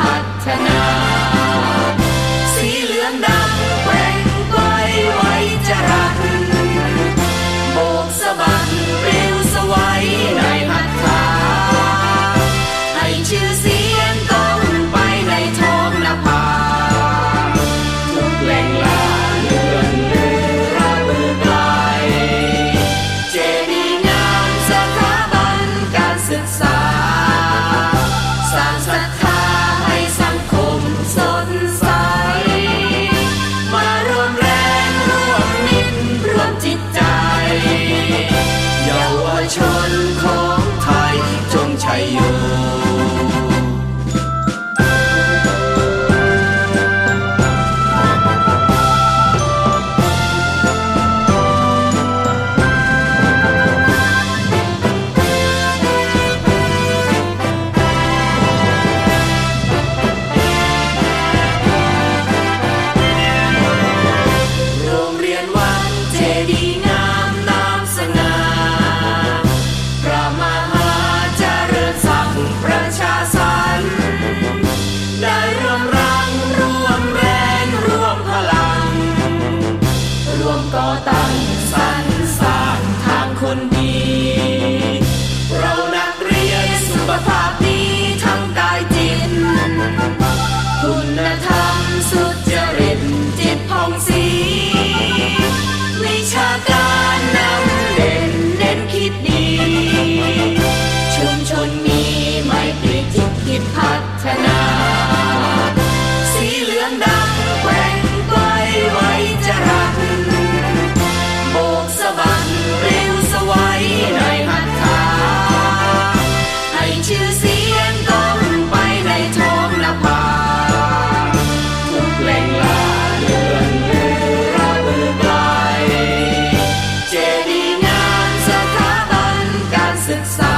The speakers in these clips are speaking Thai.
พัฒนา สีเหลืองดำแกว่งไปไว้จรักโบกสะบัดเร็วสวัยในหัตถาให้ชื่อเสียงก้องไปในท้องนภาทุกแล่ง Inside.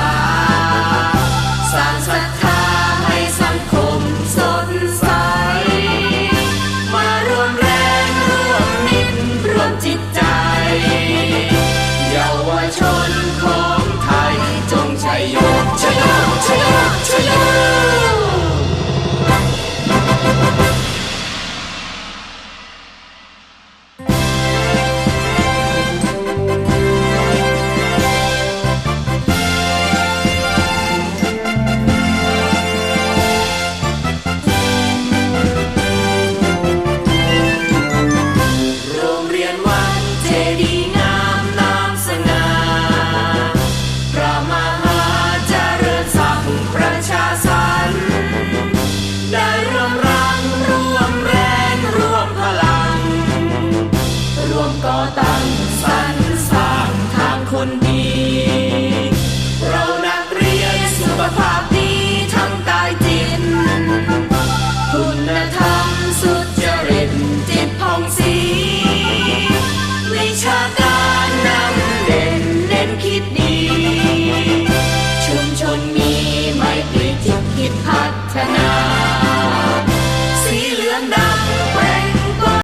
Tăng